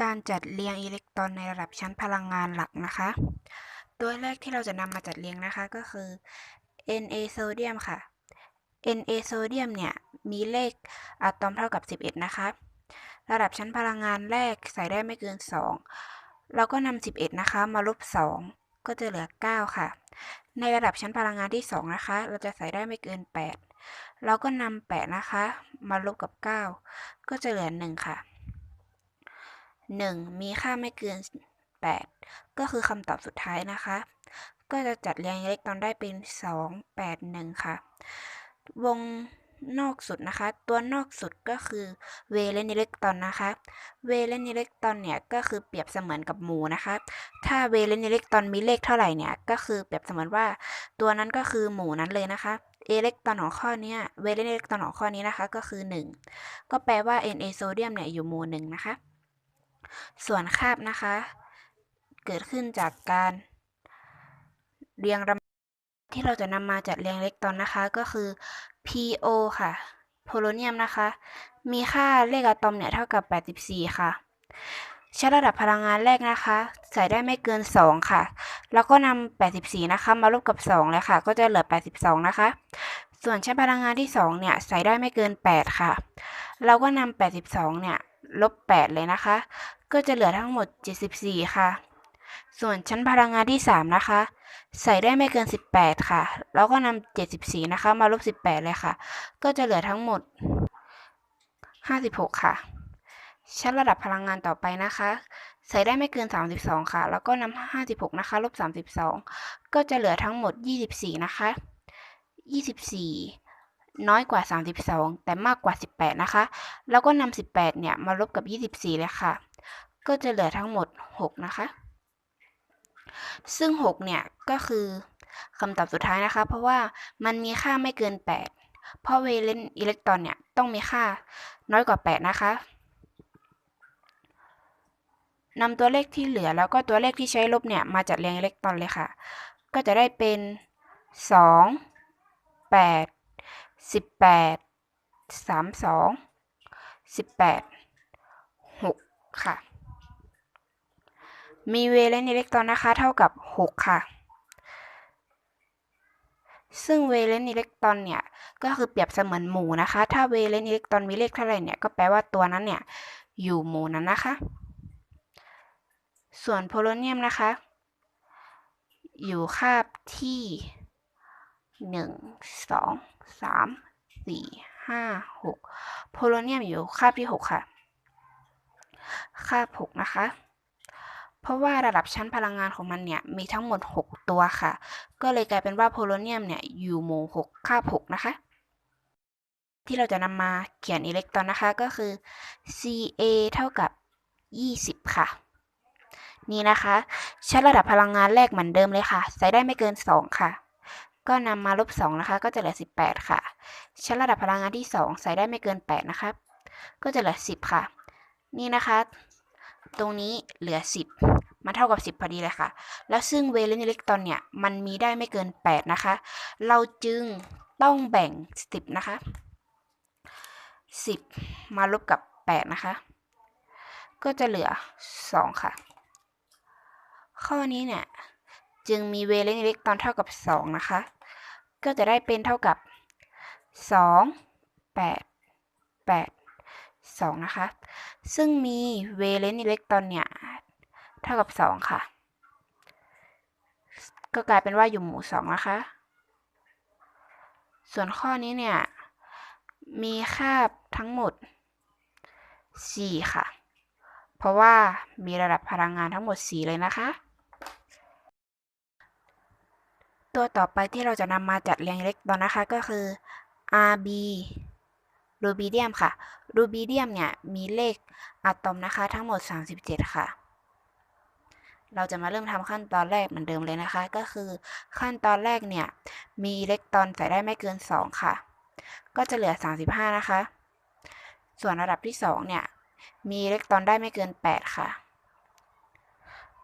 การจัดเรียงอิเล็กตรอนในระดับชั้นพลังงานหลักนะคะ ตัวแรกที่เราจะนำมาจัดเรียงนะคะก็คือ Na โซเดียมค่ะ Na โซเดียมเนี่ยมีเลขอะตอมเท่ากับ 11 นะคะ ระดับชั้นพลังงานแรกใส่ได้ไม่เกิน 2 เราก็นำ11 นะคะ มาลบ 2 ก็จะเหลือ 9 ค่ะ ในระดับชั้นพลังงานที่ 2 นะคะ เราจะใส่ได้ไม่เกิน 8 เราก็นำ8 นะคะ มาลบกับ 9 ก็จะเหลือ 1 ค่ะ 1 มีค่าไม่เกิน 8 ก็คือคำตอบสุดท้ายนะคะ ก็จะจัดเรียงเล็กตอนได้เป็น 2 8 1 ค่ะ วงนอกสุดนะคะ ตัวนอกสุดก็คือเวเลนอิเล็กตรอนนะคะ เวเลนอิเล็กตรอนเนี่ยก็คือเปรียบเสมือนกับหมูนะคะ ถ้าเวเลนอิเล็กตรอนมีเลขเท่าไหร่เนี่ยก็คือเปรียบเสมือนว่า ตัวนั้นก็คือหมูนั้นเลยนะคะอิเล็กตรอนของข้อนี้เวเลนอิเล็กตรอนของข้อนี้นะคะก็คือ 1 ก็แปลว่า Na โซเดียมเนี่ยอยู่หมู่หนึ่งนะคะ ส่วนคาบนะคะ เกิดขึ้นจากการเรียงลำที่เราจะนำมาจัดเรียงอิเล็กตรอนนะคะ ก็คือ Po ค่ะโพโลเนียมนะคะ มีค่าเลขอะตอมเนี่ยเท่ากับ 84 ค่ะใช้ระดับพลังงานแรกนะคะ ใส่ได้ไม่เกิน 2 ค่ะ แล้วก็นำ84 นะคะ มาลบกับ2เลยค่ะ ก็จะเหลือ 82 นะคะ ส่วนใช้พลังงานที่ 2 เนี่ย ใส่ได้ไม่เกิน 8 ค่ะ เราก็นำ82 เนี่ย ลบ 8 เลยนะคะ ก็จะเหลือทั้งหมด 74 ค่ะ ส่วนชั้นพลังงานที่ 3 นะคะ ใส่ได้ไม่เกิน 18 ค่ะ แล้วก็นำ74 นะคะ มาลบ 18 เลยค่ะ ก็จะเหลือทั้งหมด 56 ค่ะ ชั้นระดับพลังงานต่อไปนะคะ ใส่ได้ไม่เกิน 32 ค่ะ แล้วก็นำ56 นะคะ ลบ 32 ก็จะเหลือทั้งหมด 24 นะคะ 24 น้อยกว่า 32 แต่มากกว่า 18 นะคะ แล้วก็นำ18 เนี่ย มาลบกับ 24 เลยค่ะ ก็จะเหลือทั้งหมด 6 นะคะ ซึ่ง 6 เนี่ย ก็คือคำตอบสุดท้ายนะคะ เพราะว่ามันมีค่าไม่เกิน 8 เพราะเวเลนอิเล็กตรอนเนี่ย ต้องมีค่าน้อยกว่า 8 นะคะนำตัวเลขที่เหลือแล้วก็ตัวเลขที่ใช้ลบเนี่ย มาจัดเรียงอิเล็กตรอนเลยค่ะ ก็จะได้เป็น 2 8 18 32 18 6ค่ะ มีเวเลนอิเล็กตรอนนะคะ เท่ากับ6ค่ะ ซึ่งเวเลนอิเล็กตรอนเนี่ย ก็คือเปรียบเสมือนหมู่นะคะ ถ้าเวเลนอิเล็กตรอนมีเลขเท่าไหร่เนี่ย ก็แปลว่าตัวนั้นเนี่ย อยู่หมู่นั้นนะคะ ส่วนโพโลเนียมนะคะ อยู่คาบที่ 1 2 3 4 5 6โพโลเนียมอยู่คาบที่6ค่ะ คาบ6นะคะ เพราะว่าระดับชั้นพลังงานของมันเนี่ยมีทั้งหมด 6 ตัวค่ะ ก็เลยกลายเป็นว่าโพโลเนียมเนี่ยอยู่หมู่6คาบ6นะคะ ที่เราจะนำมาเขียนอิเล็กตรอนนะคะก็คือ Ca เท่ากับ 20 ค่ะนี่นะคะ ชั้นระดับพลังงานแรกเหมือนเดิมเลยค่ะ ใส่ได้ไม่เกิน 2 ค่ะ ก็นำมาลบ2นะคะ ก็จะเหลือ 18 ค่ะ ชั้นระดับพลังงานที่ 2 ใส่ได้ไม่เกิน 8 นะคะ ก็จะเหลือ 10 ค่ะ นี่นะคะ ตรงนี้เหลือ 10 มันเท่ากับ 10 พอดีเลยค่ะ แล้วซึ่งเวเลนอิเล็กตรอนเนี่ย มันมีได้ไม่เกิน 8 นะคะ เราจึงต้องแบ่ง 10 นะคะ 10 มาลบกับ 8 นะคะ ก็จะเหลือ 2 ค่ะ ข้อนี้เนี่ย จึงมีเวเลนอิเล็กตอนเท่ากับ 2 นะคะ ก็จะได้เป็นเท่ากับ 2 8 8 2 นะคะ ซึ่งมีเวเลนอิเล็กตรอนเนี่ยเท่ากับ 2 ค่ะ ก็กลายเป็นว่าอยู่หมู่ 2 นะคะ ส่วนข้อนี้เนี่ย มีคาบทั้งหมด 4 ค่ะ เพราะว่ามีระดับพลังงานทั้งหมด 4 เลยนะคะ ตัวต่อไปที่เราจะนำมาจัดเรียงเล็กตอนนะคะก็คือ Rb รูบิเดียมค่ะรูบิเดียมเนี่ยมีเลขอะตอมนะคะทั้งหมด 37 ค่ะ เราจะมาเริ่มทำขั้นตอนแรกเหมือนเดิมเลยนะคะ ก็คือขั้นตอนแรกเนี่ย มีอิเล็กตรอนใส่ได้ไม่เกิน 2 ค่ะ ก็จะเหลือ 35 นะคะ ส่วนระดับที่ 2 เนี่ย มีอิเล็กตรอนได้ไม่เกิน 8 ค่ะ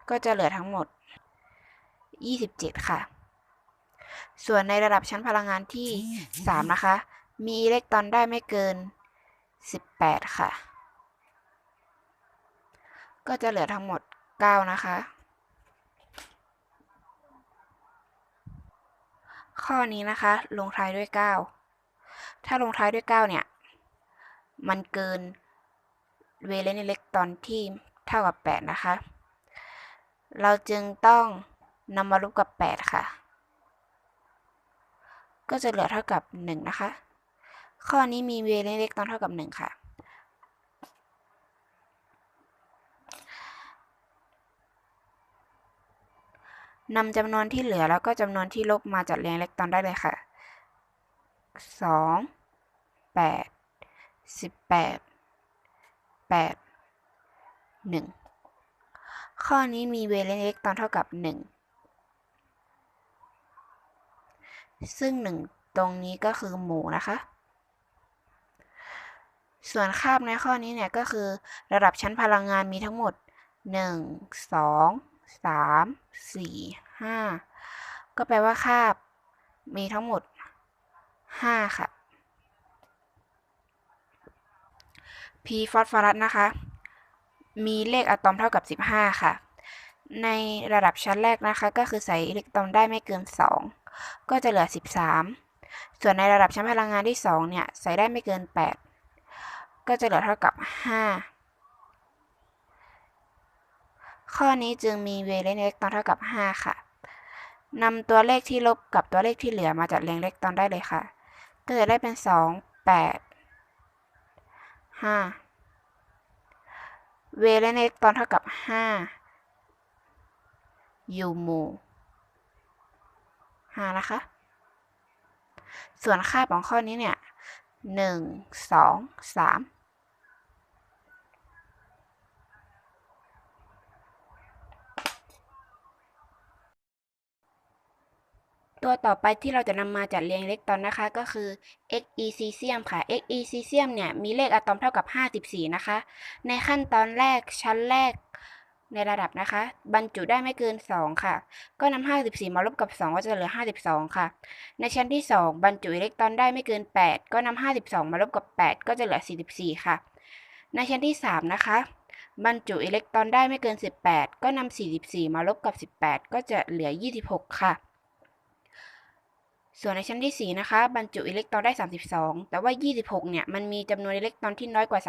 ก็จะเหลือทั้งหมด 27 ค่ะ ส่วนในระดับชั้นพลังงานที่ 3 นะคะ มีอิเล็กตรอนได้ไม่เกิน 18 ค่ะ ก็จะเหลือทั้งหมด 9 นะคะ ข้อนี้นะคะ ลงท้ายด้วย 9 ถ้าลงท้ายด้วย 9 เนี่ย มันเกินเวเลนอิเล็กตรอนที่เท่ากับ 8 นะคะ เราจึงต้องนำมาลบกับ 8 ค่ะ ก็จะเหลือเท่ากับ 1 นะคะ ข้อนี้มีเวเล็กๆต้องเท่ากับ 1 ค่ะนำจำนวนที่เหลือแล้วก็จำนวนที่ลบมาจัดเรียงเล็กตอนได้เลยค่ะ 2 8 18 8 1 ข้อนี้มีเวลเล็กตอนเท่ากับ 1 ซึ่งหนึ่งตรงนี้ก็คือหมู่นะคะ ส่วนคาบในข้อนี้เนี่ยก็คือระดับชั้นพลังงานมีทั้งหมด 1 2 3 4 5 ก็แปลว่าคาบมีทั้งหมด 5 ค่ะ P ฟอสฟอรัสนะคะ มีเลขอะตอมเท่ากับ 15 ค่ะ ในระดับชั้นแรกนะคะ ก็คือใส่อิเล็กตรอนได้ไม่เกิน 2 ก็จะเหลือ 13 ส่วนในระดับชั้นพลังงานที่ 2 เนี่ย ใส่ได้ไม่เกิน 8 ก็จะเหลือเท่ากับ 5 ข้อนี้จึงมีเวเลนเล็กตอนเท่ากับ 5 ค่ะนำตัวเลขที่ลบกับตัวเลขที่เหลือมาจัดเรียงเล็กตอนได้เลยค่ะ ก็จะได้เป็น 2 8 5 เวเลนเล็กตอนเท่ากับ 5 อยู่หมู่ 5 นะคะ ส่วนค่าของข้อนี้เนี่ย 1 2 3ตัวต่อไปที่เราจะนำมาจัดเรียงอิเล็กตรอนนะคะ ก็คือ Xe ซีเซียมค่ะ Xe ซีเซียมเนี่ยมีเลขอะตอมเท่ากับ 54 นะคะ ในขั้นตอนแรกชั้นแรก ในระดับนะคะ บรรจุได้ไม่เกิน 2 ค่ะ ก็นำ54 มาลบกับ 2 ก็จะเหลือ 52 ค่ะ ในชั้นที่ 2 บรรจุอิเล็กตรอนได้ไม่เกิน 8 ก็นำ52 มาลบกับ 8 ก็จะเหลือ 44 ค่ะ ในชั้นที่ 3 นะคะ บรรจุอิเล็กตรอนได้ไม่เกิน 18 ก็นำ44 มาลบกับ 18 ก็จะเหลือ 26 ค่ะ ส่วนในชั้นที่ 4 นะคะ บรรจุอิเล็กตรอนได้ 32 แต่ว่า 26 เนี่ย มันมีจำนวนอิเล็กตรอนที่น้อยกว่า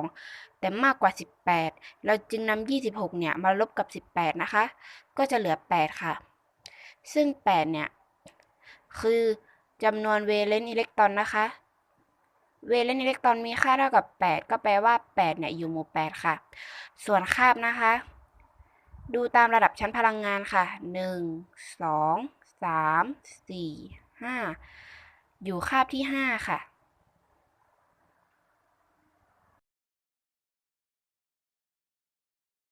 32 แต่มากกว่า 18 เราจึงนำ26 เนี่ย มาลบกับ 18 นะคะ ก็จะเหลือ 8 ค่ะ ซึ่ง 8 เนี่ย คือจำนวนเวเลนอิเล็กตรอนนะคะ เวเลนอิเล็กตรอนมีค่าเท่ากับ 8 ก็แปลว่า 8 เนี่ย อยู่หมู่ 8 ค่ะ ส่วนคาบนะคะ ดูตามระดับชั้นพลังงานค่ะ 1 2 3 4 5 อยู่คาบที่ 5 ค่ะ